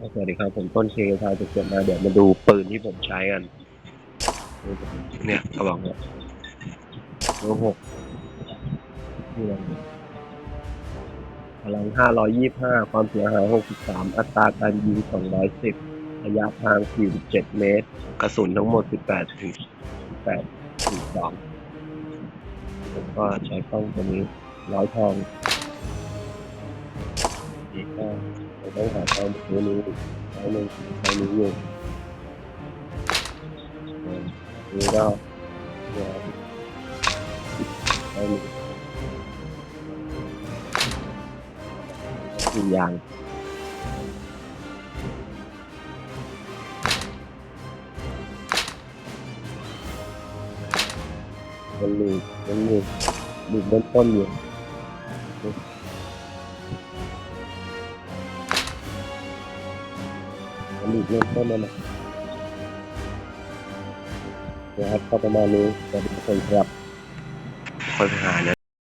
สวัสดีครับผมต้นเคทายจะเกิดมาเดี๋ยวมาดูปืนที่ผมใช้กันเนี่ยกระบอกเนี่ยโลหกนี่มันพลังห้าร้อยยี่ห้าความเสียหายหกสิบสามอัตราการยิงสองร้อยสิบระยะทางสี่สิบเจ็ดเมตร กระสุนทั้งหมดสิบแปดถึงสิบแปดถึงสองผมก็ใช้กล้องตัวนี้ร้อยทองอีกก็ đấy là sau một cái lưu cái lưu cái lưu nhiều người đau cái lưu cái dài con lùi con lùi đừng bên con nhiều ริ่มต้นอยู่มันมีเริ่มต้นแล้วนะนะครับก็ประมาณนี้สวัสดีทุกคนครับค่อยไปหาเนะ